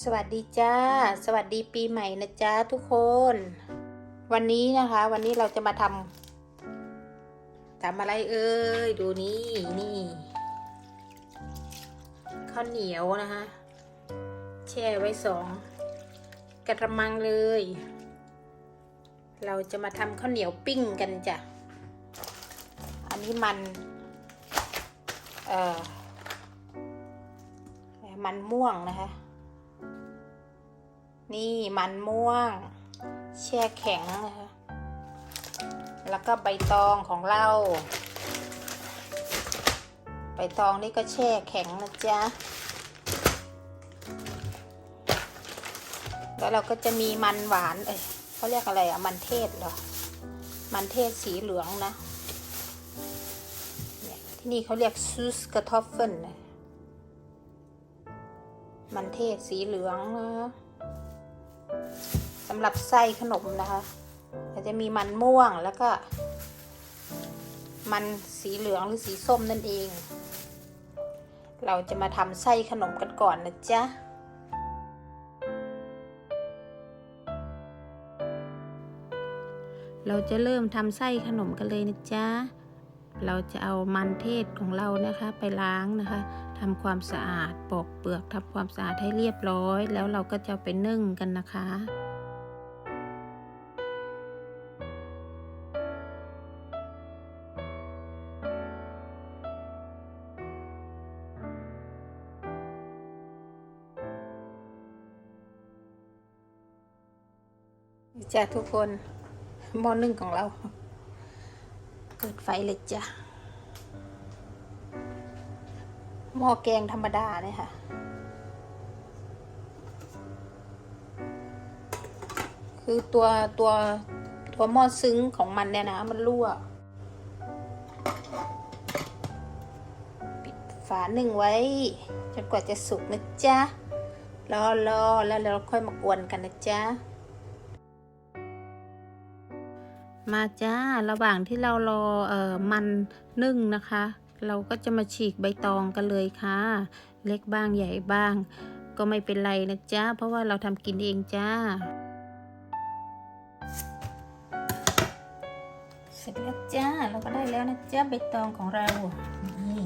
สวัสดีจ้า สวัสดีปีใหม่นะจ้าทุกคน วันนี้นะคะ วันนี้เราจะมาทำทำอะไรเอ่ยดูนี่นี่ข้าวเหนียวนะคะแช่ไว้สองกระมังเลย เราจะมาทำข้าวเหนียวปิ้งกันจ้ะอันนี้มัน เอ่อมันม่วงนะคะ นี่มันม่วง แช่แข็งนะคะแล้วก็ใบตองของเรา ใบตองนี่ก็แช่แข็งนะจ๊ะ แล้วเราก็จะมีมันหวาน เอ้ยเขาเรียกอะไรอะมันเทศเหรอ มันเทศสีเหลืองนะ ที่นี่เขาเรียกซูสกระทอฟเฟิลนะมันเทศสีเหลืองนะ สำหรับไส้ขนมนะคะจะมีมันม่วงแล้วก็ มันสีเหลืองหรือสีส้มนั่นเอง เราจะมาทำไส้ขนมกันก่อนนะจ๊ะเราจะเริ่มทำไส้ขนมกันเลยนะจ๊ะ เราจะเอามันเทศของเรานะคะไปล้างนะคะ ทำความสะอาดปอกเปลือกทำความสะอาดให้เรียบร้อย แล้วเราก็จะไปนึ่งกันนะคะจ้ะทุกคนหม้อนึ่งของเรา เปิดไฟเลยจ้ะ หม้อแกงธรรมดาเนี่ยค่ะ คือตัวตัวตัวหม้อซึ้งของมันเนี่ยนะ มันรั่ว ปิดฝาหนึ่งไว้จนกว่าจะสุกนะจ๊ะ รอรอแล้วเราค่อยมากวนกันนะจ๊ะ มาจ้า ระหว่างที่เรารอเอ่อมันนึ่งนะคะ เราก็จะมาฉีกใบตองกันเลยค่ะ เล็กบ้างใหญ่บ้าง ก็ไม่เป็นไรนะจ๊ะ เพราะว่าเราทำกินเองจ้า เสร็จแล้วจ้า เราก็ได้แล้วนะจ๊ะใบตองของเรานี่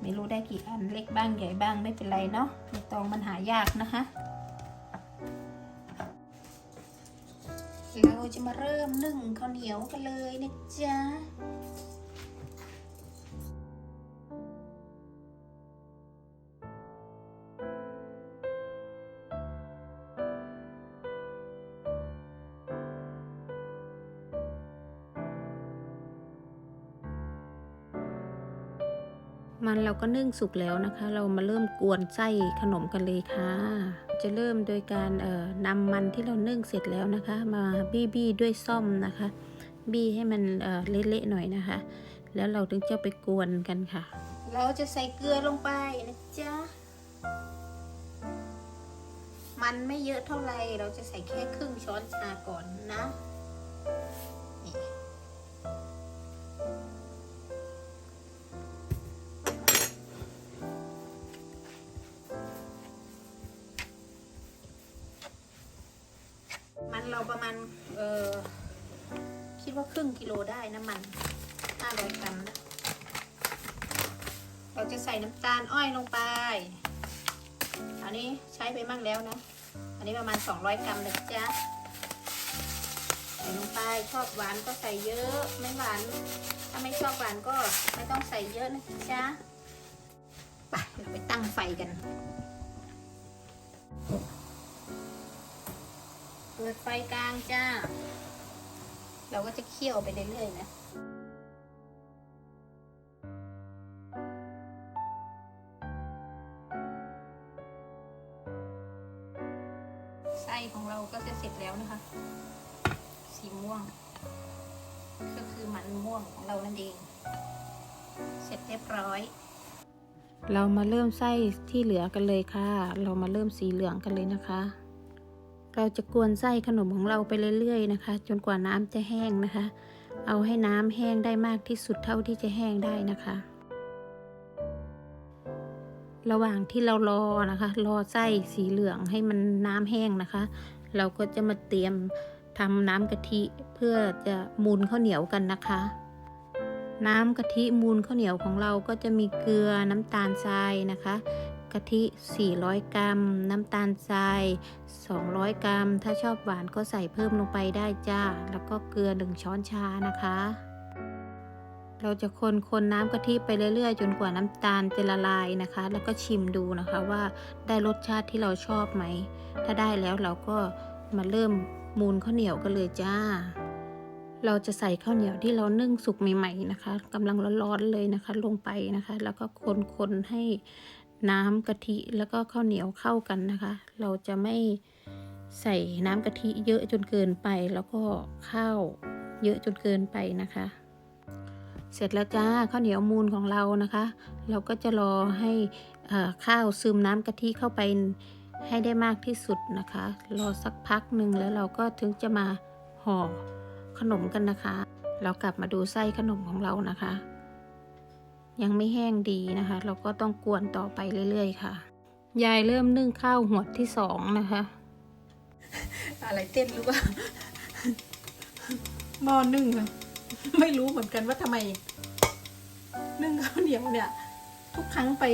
ไม่รู้ได้กี่อันเล็กบ้างใหญ่บ้างไม่เป็นไรเนาะใบตองมันหายากนะคะเราจะมาเริ่มนึ่งข้าวเหนียวกันเลยนะจ๊ะ มันเราก็นึ่งสุกแล้วนะคะ เรามาเริ่มกวนไส้ขนมกันเลยค่ะ จะเริ่มโดยการเอ่อนำมันที่เรานึ่งเสร็จแล้วนะคะ มาบี้บี้ด้วยซ่อมนะคะ บี้ให้มันเอ่อเละๆหน่อยนะคะ แล้วเราถึงจะไปกวนกันค่ะ เราจะใส่เกลือลงไปนะจ๊ะมันไม่เยอะเท่าไหร่เราจะใส่แค่ครึ่งช้อนชาก่อนนะ เราประมาณเออคิดว่าครึ่งกิโลได้นะมันห้าร้อยกรัมนะเราจะใส่น้ำตาลอ้อยลงไป อันนี้ใช้ไปมั่งแล้วนะ อันนี้ประมาณ 200 กรัมนะจ๊ะใส่ลงไปชอบหวานก็ใส่เยอะไม่หวานถ้าไม่ชอบหวานก็ไม่ต้องใส่เยอะนะจ๊ะไปเราไปตั้งไฟกัน เปิดไฟกลางจ้า เราก็จะเคี่ยวไปเรื่อยๆนะไส้ของเราก็จะเสร็จแล้วนะคะ สีม่วง ก็คือมันม่วงของเรานั่นเอง เสร็จเรียบร้อย เรามาเริ่มไส้ที่เหลือกันเลยค่ะ เรามาเริ่มสีเหลืองกันเลยนะคะ เราจะกวนไส้ขนมของเราไปเรื่อยๆนะคะ จนกว่าน้ำจะแห้งนะคะ เอาให้น้ำแห้งได้มากที่สุดเท่าที่จะแห้งได้นะคะ ระหว่างที่เรารอนะคะ รอไส้สีเหลืองให้มันน้ำแห้งนะคะ เราก็จะมาเตรียมทำน้ำกะทิเพื่อจะมูนข้าวเหนียวกันนะคะน้ำกะทิมูนข้าวเหนียวของเราก็จะมีเกลือน้ำตาลทรายนะคะ กะทิ 400 กรัม น้ำตาลทราย 200 กรัม ถ้าชอบหวานก็ใส่เพิ่มลงไปได้จ้า แล้วก็เกลือ 1 ช้อนชานะคะ เราจะคนคนน้ำกะทิไปเรื่อยๆ จนกว่าน้ำตาลจะละลายนะคะ แล้วก็ชิมดูนะคะว่าได้รสชาติที่เราชอบไหม ถ้าได้แล้วเราก็มาเริ่มมูนข้าวเหนียวกันเลยจ้า เราจะใส่ข้าวเหนียวที่เรานึ่งสุกใหม่ ๆ นะคะกำลังร้อนๆเลยนะคะ ลงไปนะคะ แล้วก็คนๆให้ น้ำกะทิแล้วก็ข้าวเหนียวเข้ากันนะคะ เราจะไม่ใส่น้ำกะทิเยอะจนเกินไป แล้วก็ข้าวเยอะจนเกินไปนะคะ เสร็จแล้วจ้าข้าวเหนียวมูนของเรานะคะ เราก็จะรอให้อ่อข้าวซึมน้ำกะทิเข้าไปให้ได้มากที่สุดนะคะ รอสักพักหนึ่งแล้วเราก็ถึงจะมาห่อขนมกันนะคะ เรากลับมาดูไส้ขนมของเรานะคะ ยังไม่แห้งดีนะคะ เราก็ต้องกวนต่อไปเรื่อยๆค่ะ ยายเริ่มนึ่งข้าวหวดที่สองนะคะ อะไรเต้นหรือว่าหม้อนึ่งอะไม่รู้เหมือนกันว่าทำไม นึ่งข้าวเหนียวเนี่ย ทุกครั้งไป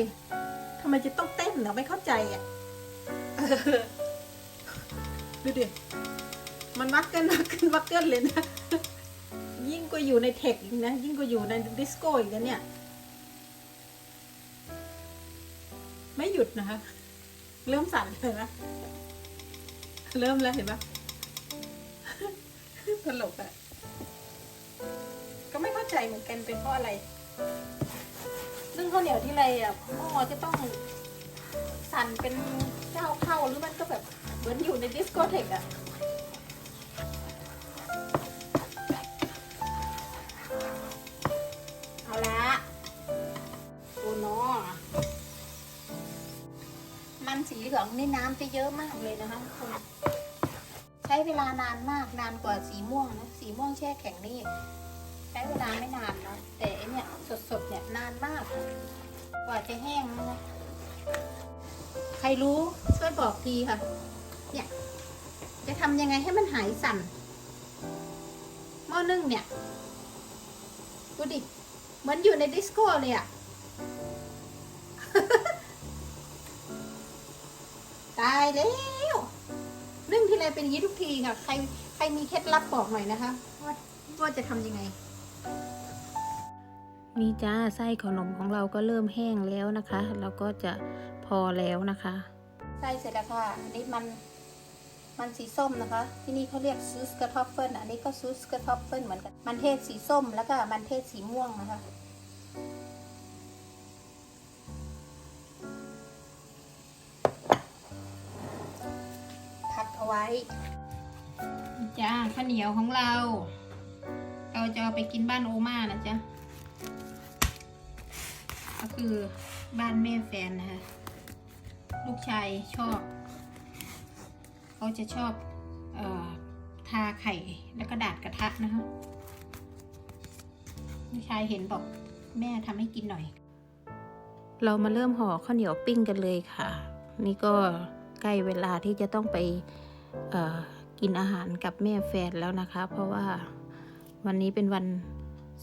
ทำไมจะต้องเต้นเหรอไม่เข้าใจอะเออดูดิมันวักกันวักกันวักกันเลยนะ ยิ่งกว่าอยู่ในเทคอีกนะ ยิ่งกว่าอยู่ในดิสโก้อีกนะเนี่ย ไม่หยุดนะคะ เริ่มสั่นเลยนะเริ่มแล้วเห็นปะตลกอะก็ไม่เข้าใจเหมือนกันเป็นเพราะอะไรนึ่งข้าวเหนียวที่ไรอะหม้อจะต้องสั่นเป็นเจ้าเข้าหรือมันก็แบบเหมือนอยู่ในดิสโกเทกอะ นี่น้ำจะเยอะมากเลยนะคะทุกคนใช้เวลานานมากนานกว่าสีม่วงนะสีม่วงแช่แข็งนี่ใช้เวลาไม่นานนะแต่อันเนี่ยสดๆเนี่ยนานมาก กว่าจะแห้งนะใครรู้ช่วยบอกทีค่ะ เนี่ย จะทำยังไงให้มันหายสั่นหม้อนึ่งเนี่ยดูดิเหมือนอยู่ในดิสโก้เลยอะ ตายแล้วนึ่งทีไรเป็นอย่างนี้ทุกทีค่ะ ใครใครมีเคล็ดลับบอกหน่อยนะคะว่าว่าจะทำยังไง นี่จ้าไส้ขนมของเราก็เริ่มแห้งแล้วนะคะ เราก็จะพอแล้วนะคะใช่เสร็จแล้วค่ะอันนี้มันมันสีส้มนะคะ ที่นี่เขาเรียกซูสกระทอปเปิลอันนี้ก็ซูสกระทอปเปิลเหมือนกันมันเทศสีส้มแล้วก็มันเทศสีม่วงนะคะ จ้าข้าวเหนียวของเรา เราจะเอาไปกินบ้านโอมานะจ๊ะก็คือบ้านแม่แฟนนะคะลูกชายชอบ เขาจะชอบออทาไข่แล้วก็ดาดกระทะนะคะลูกชายเห็นบอกแม่ทำให้กินหน่อย เรามาเริ่มห่อข้าวเหนียวปิ้งกันเลยค่ะ นี่ก็ใกล้เวลาที่จะต้องไป กินอาหารกับแม่แฟนแล้วนะคะ เพราะว่าวันนี้เป็นวัน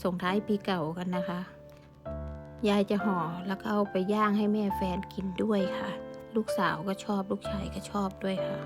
ส่งท้ายปีเก่ากันนะคะ ยายจะห่อแล้วก็เอาไปย่างให้แม่แฟนกินด้วยค่ะ ลูกสาวก็ชอบลูกชายก็ชอบด้วยค่ะ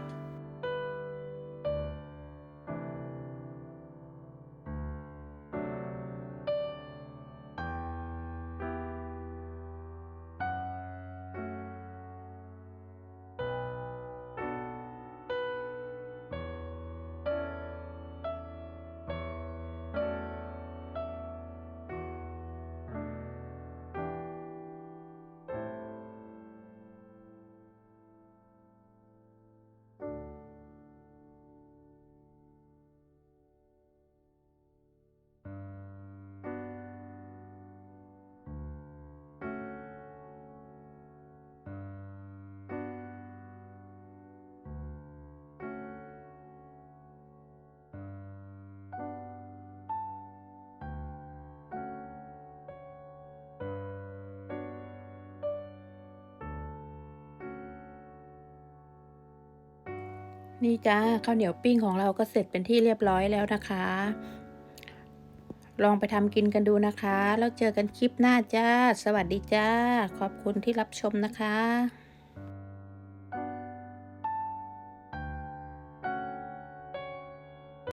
นี่จ้าข้าวเหนียวปิ้งของเราก็เสร็จเป็นที่เรียบร้อยแล้วนะคะ ลองไปทำกินกันดูนะคะ แล้วเจอกันคลิปหน้าจ้า สวัสดีจ้า ขอบคุณที่รับชมนะคะ